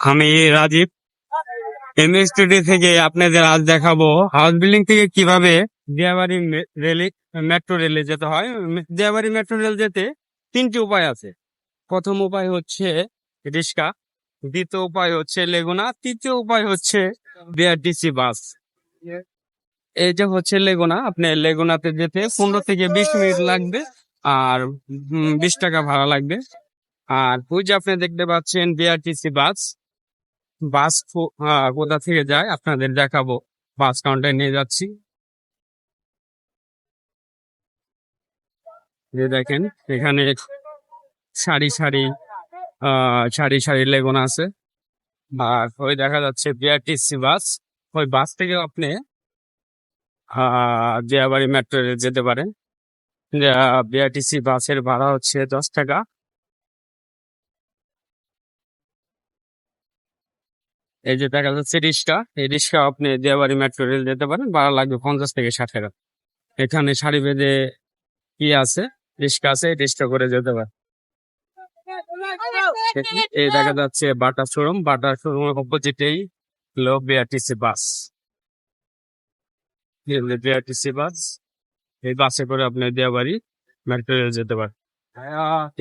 আমি Rajib. M studio থেকে আপনাদের আজ দেখাবো হাউস বিল্ডিং থেকে কীভাবে দিয়াবাড়ি রেলে মেট্রো রেলে যেতে হয়। দিয়াবাড়ি মেট্রো রেল যেতে তিনটি উপায় আছে। প্রথম উপায় হচ্ছে রিক্সা, দ্বিতীয় উপায় হচ্ছে লেগুনা, তৃতীয় উপায় হচ্ছে বিআরটিসি বাস এই যে হচ্ছে লেগুনা, আপনি লেগুনাতে যেতে পনেরো থেকে বিশ মিনিট লাগবে আর বিশ টাকা ভাড়া লাগবে। আর ওই যে আপনি দেখতে পাচ্ছেন বিআরটিসি বাস বাস কোথা থেকে যায়? আপনাদের দেখাবো। বাস কাউন্টার নিয়ে যাচ্ছি। যে দেখেন, এখানে সারি সারি সারি সারি লেগুন আছে। আর ওই দেখা যাচ্ছে বিআরটিসি বাস। ওই বাস থেকে আপনি দিয়াবাড়ি মেট্রো যেতে পারেন। বিআরটিসি বাসের ভাড়া হচ্ছে দশ টাকা। এই যে দেখা যাচ্ছে রিক্সা, এই রিক্সা আপনি দিয়াবাড়ি মেট্রো রেল যেতে পারেন, ভাড়া লাগবে পঞ্চাশ থেকে ষাট টাকা। এখানে সারি বেঁধে কি আছে? রিক্সা আছে রিক্সা করে যেতে পারে এই দেখা যাচ্ছে বাটা শোরুম, বাটা শোরুমের অপোজিটেই হলো বিআরটিসি বাস। বিআরটিসি বাস, এই বাসে করে আপনি দিয়াবাড়ি মেট্রো রেল যেতে পারেন।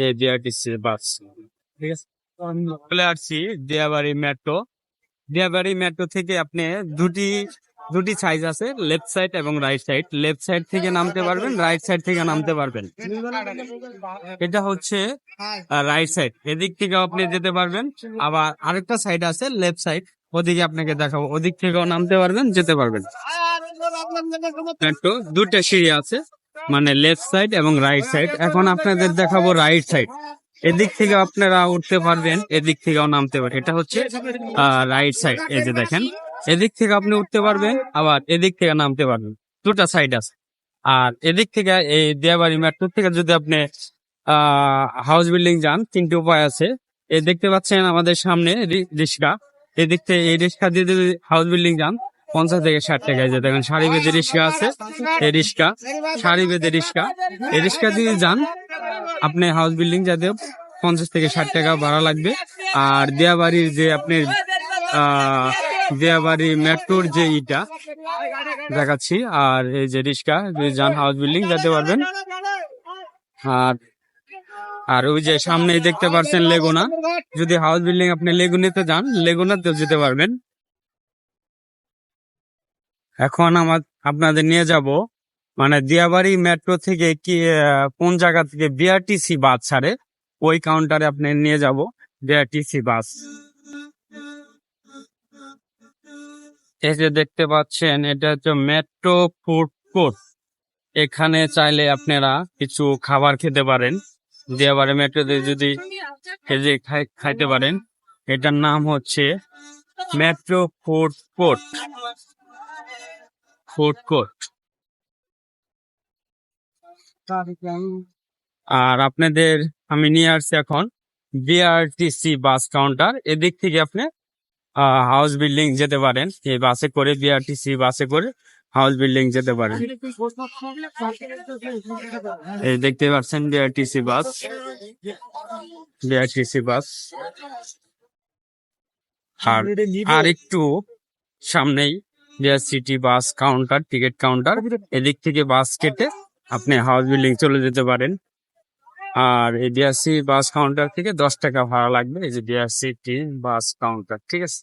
এই বিআরটিসি বাস ঠিক আছে চলে আসছি দিয়াবাড়ি মেট্রো। দিয়াবাড়ি মেট্রো থেকে আপনি দুটি দুটি সাইজ আছে লেফট সাইড এবং রাইট সাইড লেফট সাইড থেকে নামতে পারবেন রাইট সাইড থেকে নামতে পারবেন। এটা হচ্ছে রাইট সাইড এদিক থেকে আপনি যেতে পারবেন। আবার আরেকটা সাইড আছে লেফট সাইড ওদিকে আপনাকে দেখাবো। ওদিক থেকেও নামতে পারবেন, যেতে পারবেন। মেট্রো দুটো সিঁড়ি আছে মানে লেফট সাইড এবং রাইট সাইড এখন আপনাদের দেখাবো রাইট সাইড এদিক থেকে আপনারা উঠতে পারবেন, এদিক থেকেও নামতে পারবেন। এটা হচ্ছে রাইট সাইড এই যে দেখেন। এদিক থেকে আপনি উঠতে পারবেন, আবার এদিক থেকে নামতে পারবেন। দুটা সাইড আছে। আর এদিক থেকে এই দিয়াবাড়ি মেট্রো থেকে যদি আপনি হাউস বিল্ডিং যান, তিনটি উপায় আছে। এ দেখতে পাচ্ছেন আমাদের সামনে রিক্সা। এদিক থেকে এই রিক্সা দিয়ে যদি হাউস বিল্ডিং যান, পঞ্চাশ থেকে ষাট টাকায় যে দেখেন সারি বেঁধে রিক্সা আছে, এই রিক্সা সারি বেঁধে রিক্সা। এই রিক্সা দিয়ে যান আপনি হাউস বিল্ডিং যাতে পঞ্চাশ থেকে ষাট টাকা ভাড়া লাগবে। আর দিয়াবাড়ির যে আপনি আহ দিয়াবাড়ি মেট্রোর যে ইটা, দেখাচ্ছি। আর এই যে রিক্সা যান হাউস বিল্ডিং যেতে পারবেন। আর আর ওই যে সামনেই দেখতে পাচ্ছেন লেগুনা যদি হাউস বিল্ডিং আপনি লেগুনিতে যান লেগুনাতেও যেতে পারবেন। এখন আমার, আপনাদের নিয়ে যাব। মানে দিয়াবাড়ি মেট্রো থেকে কি কোন জায়গা থেকে বিআরটিসি বাস ছাড়ে, ওই কাউন্টারে আপনি নিয়ে যাব বিআরটিসি বাস। এই যে দেখতে পাচ্ছেন, এটা হচ্ছে মেট্রো ফুড কোর্ট। এখানে চাইলে আপনারা কিছু খাবার খেতে পারেন। দিয়াবাড়ি মেট্রোতে যদি খাই- খাইতে পারেন, এটার নাম হচ্ছে metro food court. Food court. আর আপনাদের, আমি নিয়ে আসছি এখন বিআরটিসি বাস কাউন্টার এদিক থেকে আপনি হাউস বিল্ডিং যেতে পারেন। এই বাসে করে বিআরটিসি বাসে করে হাউস বিল্ডিং যেতে পারেন। এই দেখতে পাচ্ছেন বিআরটিসি বাস বিআরটিসি বাস আর আর একটু সামনেই BR city bus counter ticket counter এদিক থেকে বাস কেটে আপনি হাউস বিল্ডিং চলে যেতে পারেন। আর এই ডিআরসি বাস কাউন্টার থেকে দশ টাকা ভাড়া লাগবে। এই যে ডিআরসি টি বাস কাউন্টার ঠিক আছে?